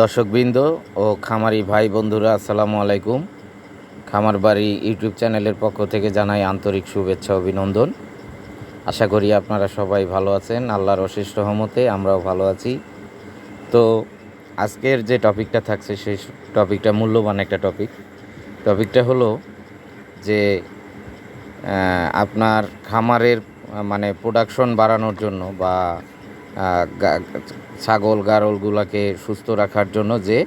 দর্শকবৃন্দ ও খামারি ভাই বন্ধুরা, আসসালামু আলাইকুম। খামার বাড়ি ইউটিউব চ্যানেলের পক্ষ থেকে জানাই আন্তরিক শুভেচ্ছা, অভিনন্দন। আশা করি আপনারা সবাই ভালো আছেন, আল্লাহর অশেষ রহমতে আমরাও ভালো আছি। তো আজকের যে টপিকটা থাকছে, সেই টপিকটা মূল্যবান একটা টপিক। টপিকটা হলো যে আপনার খামারের মানে প্রোডাকশন বাড়ানোর জন্য বা ছাগল, গারলগুলোকে সুস্থ রাখার জন্য যে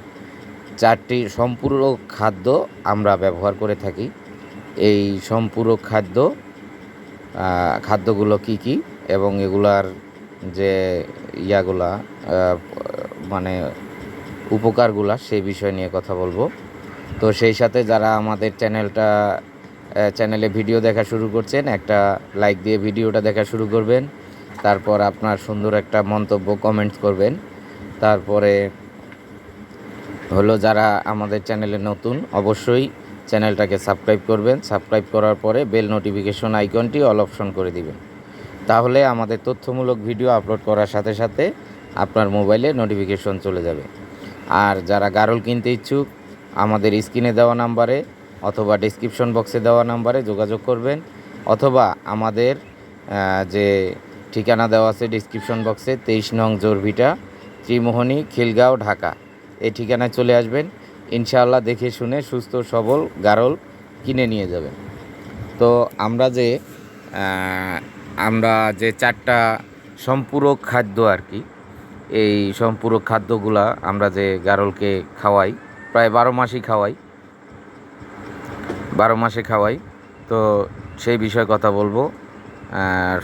চারটি সম্পূরক খাদ্য আমরা ব্যবহার করে থাকি। এই সম্পূরক খাদ্য খাদ্যগুলো কি কি? এবং এগুলার যে ইয়াগুলা মানে উপকারগুলা সেই বিষয় নিয়ে কথা বলব। তো সেই সাথে যারা আমাদের চ্যানেলটা চ্যানেলে ভিডিও দেখা শুরু করছেন, একটা লাইক দিয়ে ভিডিওটা দেখা শুরু করবেন। তারপর আপনার সুন্দর একটা মন্তব্য কমেন্টস করবেন। তারপরে হলো যারা আমাদের চ্যানেলে নতুন, অবশ্যই চ্যানেলটাকে সাবস্ক্রাইব করবেন। সাবস্ক্রাইব করার পরে বেল নোটিফিকেশন আইকনটি অল অপশন করে দিবেন। তাহলে আমাদের তথ্যমূলক ভিডিও আপলোড করার সাথে সাথে আপনার মোবাইলে নোটিফিকেশন চলে যাবে। আর যারা গারল কিনতে ইচ্ছুক, আমাদের স্ক্রিনে দেওয়া নাম্বারে অথবা ডিসক্রিপশন বক্সে দেওয়া নাম্বারে যোগাযোগ করবেন। অথবা আমাদের যে ঠিকানা দেওয়া আছে ডিসক্রিপশন বক্সে তেইশ নং জোরভিটা, ত্রিমোহনী, খিলগাঁও, ঢাকা। এই ঠিকানায় চলে আসবেন। ইনশাআল্লাহ দেখে শুনে সুস্থ, সবল, গারল কিনে নিয়ে যাবেন। তো আমরা যে আমরা যে চারটা সম্পূরক খাদ্য আর কি, এই সম্পূরক খাদ্যগুলা আমরা যে গারলকে খাওয়াই, প্রায় বারো মাসই খাওয়াই। বারো মাসে খাওয়াই। তো সেই বিষয়ে কথা বলব।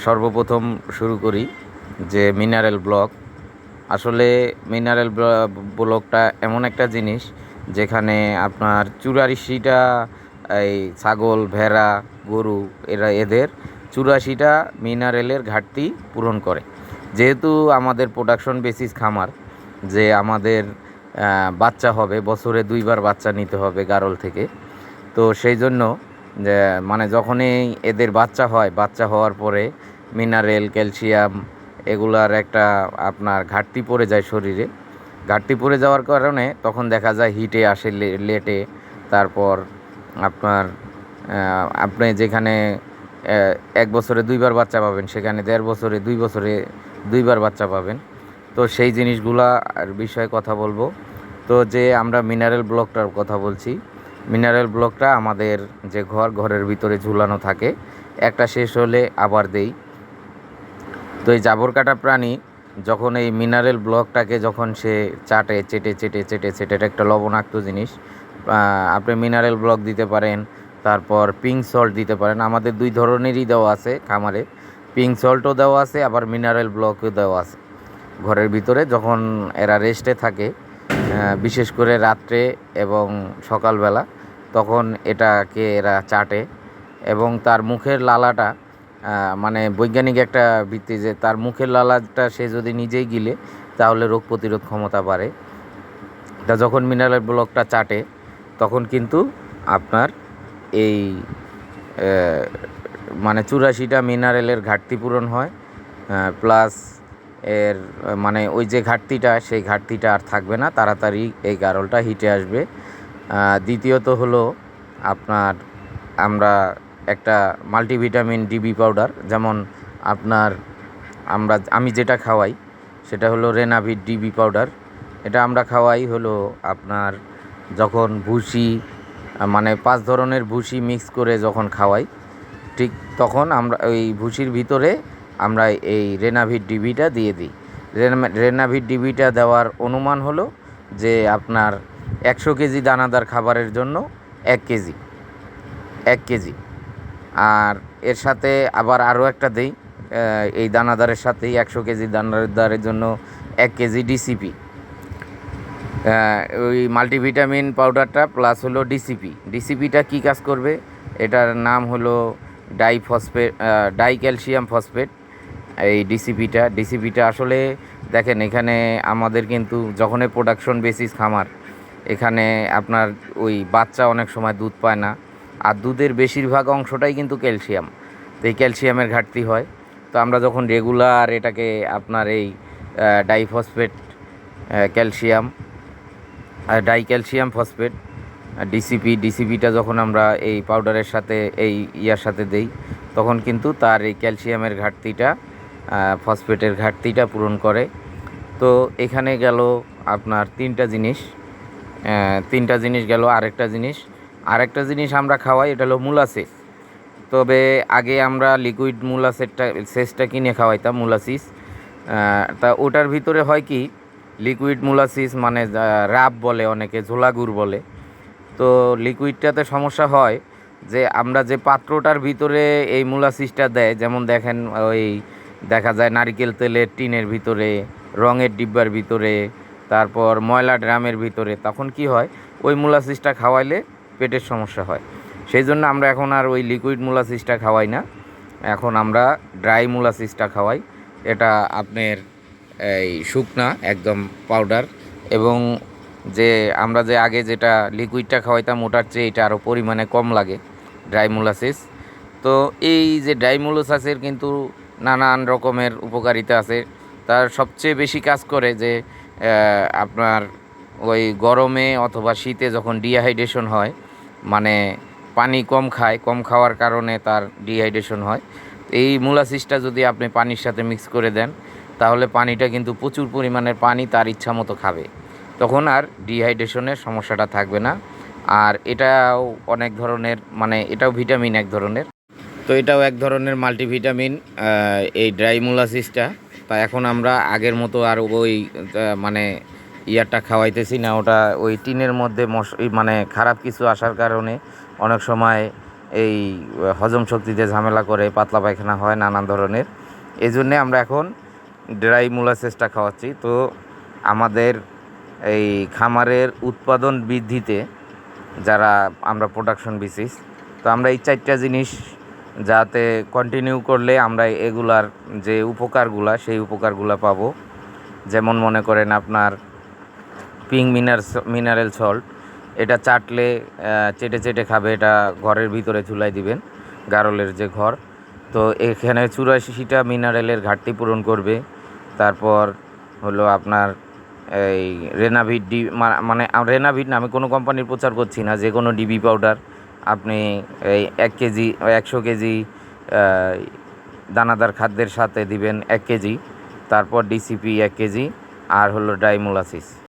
সর্বপ্রথম শুরু করি যে মিনারেল ব্লক। আসলে মিনারেল ব্লকটা এমন একটা জিনিস যেখানে আপনার চুরাশিটা, এই ছাগল, ভেড়া, গরু এরা এদের চুরাশিটা মিনারেলের ঘাটতি পূরণ করে। যেহেতু আমাদের প্রোডাকশন বেসিস খামার, যে আমাদের বাচ্চা হবে, বছরে দুইবার বাচ্চা নিতে হবে গারল থেকে। তো সেই জন্য যে মানে যখনই এদের বাচ্চা হয়, বাচ্চা হওয়ার পরে মিনারেল, ক্যালসিয়াম এগুলার একটা আপনার ঘাটতি পড়ে যায় শরীরে। ঘাটতি পড়ে যাওয়ার কারণে তখন দেখা যায় হিটে আসে লেটে। তারপর আপনার আপনি যেখানে এক বছরে দুইবার বাচ্চা পাবেন, সেখানে দেড় বছরে, দুই বছরে দুইবার বাচ্চা পাবেন। তো সেই জিনিসগুলা বিষয়ে কথা বলব। তো যে আমরা মিনারেল ব্লকটার কথা বলছি মিনারেল ব্লকটা আমাদের যে ঘর, ঘরের ভিতরে ঝুলানো থাকে। একটা শেষ হলে আবার দেই। তো এই জাবর কাটা প্রাণী যখন এই মিনারেল ব্লকটাকে যখন সে চাটে, চেটে চেটে চেটে চেটে, এটা একটা লবণাক্ত জিনিস। আপনি মিনারেল ব্লক দিতে পারেন, তারপর পিঙ্ক সল্ট দিতে পারেন। আমাদের দুই ধরনেরই দেওয়া আছে খামারে। পিঙ্ক সল্টও দেওয়া আছে, আবার মিনারেল ব্লকও দেওয়া আছে। ঘরের ভিতরে যখন এরা রেস্টে থাকে বিশেষ করে রাত্রে এবং সকালবেলা তখন এটাকে এরা চাটে এবং তার মুখের লালাটা মানে বৈজ্ঞানিক একটা ভিত্তি যে তার মুখের লালাটা সে যদি নিজেই গিলে, তাহলে রোগ প্রতিরোধ ক্ষমতা বাড়ে। তা যখন মিনারেল ব্লকটা চাটে, তখন কিন্তু আপনার এই মানে চুরাশিটা মিনারেলের ঘাটতি পূরণ হয় প্লাস এর মানে ওই যে ঘাটতিটা, সেই ঘাটতিটা আর থাকবে না। তাড়াতাড়ি এই গারলটা হিটে আসবে। দ্বিতীয়ত হলো আপনার, আমরা একটা মাল্টিভিটামিন ডিবি পাউডার, যেমন আপনার আমরা, আমি যেটা খাওয়াই, সেটা হলো রেনাভিট ডিবি পাউডার। এটা আমরা খাওয়াই হলো আপনার যখন ভুসি মানে পাঁচ ধরনের ভুসি মিক্স করে যখন খাওয়াই, ঠিক তখন আমরা, ওই ভুসির ভিতরে আমরা এই রেনাভিট ডিবিটা দিয়ে দিই। রেনাভিট ডিবিটা দেওয়ার অনুমান হলো যে আপনার একশো কেজি দানাদার খাবারের জন্য এক কেজি এক কেজি। আর এর সাথে আবার আরও একটা দেই এই দানাদারের সাথেই একশো কেজি দানাদারের জন্য এক কেজি ডিসিপি ওই মাল্টিভিটামিন পাউডারটা প্লাস হলো ডিসিপি ডিসিপিটা কী কাজ করবে? এটার নাম হলো ডাইফসফেট ডাই ক্যালসিয়াম ফসফেট এই ডিসিপিটা ডিসিপিটা আসলে দেখেন, এখানে আমাদের কিন্তু যখনই প্রোডাকশন বেসিস খামার, এখানে আপনার ওই বাচ্চা অনেক সময় দুধ পায় না। আর দুধের বেশিরভাগ অংশটাই কিন্তু ক্যালসিয়াম। তো এই ক্যালসিয়ামের ঘাটতি হয়। তো আমরা যখন রেগুলার এটাকে আপনার এই diphosphate calcium dicalcium phosphate DCP ডিসিপিটা যখন আমরা এই পাউডারের সাথে, এই ইয়ার সাথে দেই, তখন কিন্তু তার এই ক্যালসিয়ামের ঘাটতিটা ফসফেটের ঘাটতিটা পূরণ করে। তো এখানে গেল আপনার তিনটা জিনিস। তিনটা জিনিস গেল আরেকটা জিনিস। আরেকটা জিনিস আমরা খাওয়াই, এটা হলো মুলাসিস তবে আগে আমরা লিকুইড মুলাসেরটা সেসটা কিনে খাওয়াইতাম মুলাসিস তা ওটার ভিতরে হয় কি লিকুইড মুলাসিস মানে রাব বলে অনেকে, ঝোলাগুড় বলে। তো লিকুইডটাতে সমস্যা হয় যে, আমরা যে পাত্রটার ভিতরে এই মুলাসিসটা দেয়, যেমন দেখেন ওই দেখা যায় নারকেল তেলের টিনের ভিতরে, রঙের ডিব্বার ভিতরে, তারপর ময়লা ড্রামের ভিতরে। তখন কি হয়? ওই মুলাসিসটা খাওয়াইলে পেটের সমস্যা হয়। সেই জন্য আমরা এখন আর ওই লিকুইড মুলাসিসটা খাওয়াই না। এখন আমরা ড্রাই মুলাসিসটা খাওয়াই। এটা আপনার এই শুকনা, একদম পাউডার এবং যে আমরা যে আগে যেটা লিকুইডটা খাওয়াইতাম, ওটার চেয়ে এটা আরও পরিমাণে কম লাগে ড্রাই মুলাসিস তো এই যে ড্রাই মুলাসাসের কিন্তু নানান রকমের উপকারিতা আছে। তার সবচেয়ে বেশি কাজ করে যে আপনার ওই গরমে অথবা শীতে যখন ডিহাইড্রেশন হয় মানে পানি কম খায়, কম খাওয়ার কারণে তার ডিহাইড্রেশন হয়। এই মুলাসিসটা যদি আপনি পানির সাথে মিক্স করে দেন, তাহলে পানিটা কিন্তু প্রচুর পরিমাণের পানি তার ইচ্ছা মতো খাবে। তখন আর ডিহাইড্রেশনের সমস্যাটা থাকবে না। আর এটাও অনেক ধরনের মানে এটাও ভিটামিন এক ধরনের। তো এটাও এক ধরনের মাল্টিভিটামিন এই ড্রাই মুলাসিসটা তা এখন আমরা আগের মতো আর ওই মানে ইয়ারটা খাওয়াইতেছি না। ওটা ওই টিনের মধ্যে মশ মানে খারাপ কিছু আসার কারণে অনেক সময় এই হজম শক্তিতে ঝামেলা করে, পাতলা পায়খানা হয়, নানান ধরনের। এই জন্যে আমরা এখন ড্রাই মুলাসিসটা খাওয়াচ্ছি। তো আমাদের এই খামারের উৎপাদন বৃদ্ধিতে যারা আমরা প্রোডাকশন বিসিস তো আমরা এই চারটা জিনিস যাতে কন্টিনিউ করলে আমরা এগুলার যে উপকারগুলা, সেই উপকারগুলা পাবো। যেমন মনে করেন আপনার পিং মিনার মিনারেল সল্ট এটা চাটলে চেটে চেটে খাবে, এটা ঘরের ভিতরে ঝুলাই দিবেন, গারলের যে ঘর। তো এখানে চুরাশিটা মিনারেলের ঘাটতি পূরণ করবে। তারপর হলো আপনার এই রেনাভিট ডি মানে রেনাভিট না, আমি কোনো কোম্পানির প্রচার করছি না যে কোনো ডিবি পাউডার আপনি এই এক কেজি, একশো কেজি দানাদার খাদ্যের সাথে দিবেন এক কেজি, তারপর ডিসিপি এক কেজি, আর হলো ডাইমোলাসিস।